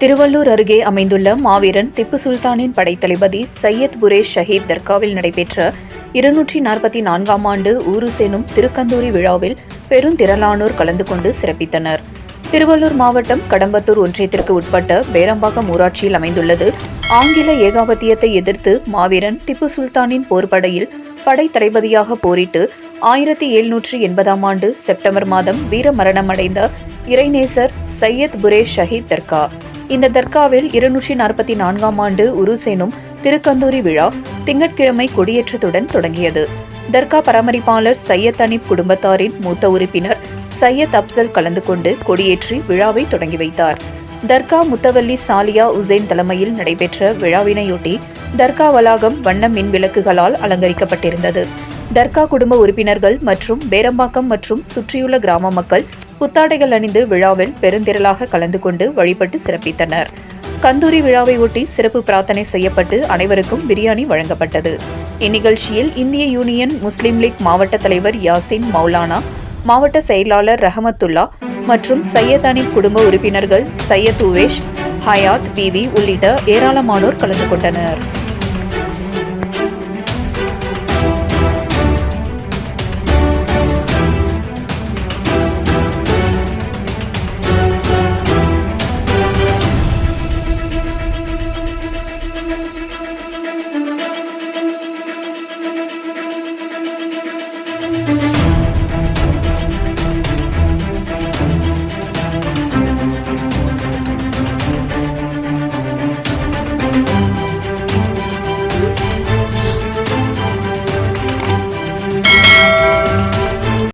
திருவள்ளூர் அருகே அமைந்துள்ள மாவீரன் திப்பு சுல்தானின் படைத்தளபதி சையத் புரேஷ் ஷஹீத் தர்காவில் நடைபெற்ற இருநூற்றி நாற்பத்தி நான்காம் ஆண்டு ஊருஸ் எனும் திருக்கந்தூரி விழாவில் பெருந்திரளானோர் கலந்து கொண்டு சிறப்பித்தனர். திருவள்ளூர் மாவட்டம் கடம்பத்தூர் ஒன்றியத்திற்கு உட்பட்ட பேரம்பாக்கம் ஊராட்சியில் அமைந்துள்ளது. ஆங்கில ஏகாபத்தியத்தை எதிர்த்து மாவீரன் திப்பு சுல்தானின் போர்படையில் படைத்தளபதியாக போரிட்டு ஆயிரத்தி எழுநூற்றி எண்பதாம் ஆண்டு செப்டம்பர் மாதம் வீரமரணமடைந்த இறைநேசர் சையத் புரேஷ் ஷஹீத் தர்கா. இந்த தர்காவில் இருநூற்றி நாற்பத்தி நான்காம் ஆண்டு உருசேனும் திருக்கந்தூரி விழா திங்கட்கிழமை கொடியேற்றத்துடன் தொடங்கியது. தர்கா பராமரிப்பாளர் சையத் அனீப் குடும்பத்தாரின் மூத்த உறுப்பினர் சையத் அப்சல் கலந்து கொண்டு கொடியேற்றி விழாவை தொடங்கி வைத்தார். தர்கா முத்தவல்லி சாலியா உசேன் தலைமையில் நடைபெற்ற விழாவினையொட்டி தர்கா வளாகம் வண்ண மின் விளக்குகளால் அலங்கரிக்கப்பட்டிருந்தது. தர்கா குடும்ப உறுப்பினர்கள் மற்றும் பேரம்பாக்கம் மற்றும் சுற்றியுள்ள கிராம மக்கள் புத்தாடைகள் அணிந்து விழாவில் பெருந்திரளாக கலந்து கொண்டு வழிபட்டு சிறப்பித்தனர். கந்தூரி விழாவை ஒட்டி சிறப்பு பிரார்த்தனை செய்யப்பட்டு அனைவருக்கும் பிரியாணி வழங்கப்பட்டது. இந்நிகழ்ச்சியில் இந்திய யூனியன் முஸ்லீம் லீக் மாவட்ட தலைவர் யாசின் மௌலானா மாவட்ட செயலாளர் ரஹமத்துல்லா மற்றும் சையத் அனீப் குடும்ப உறுப்பினர்கள் சையத் உவேஷ் ஹயாத் பிவி உள்ளிட்ட ஏராளமானோர் கலந்து கொண்டனர்.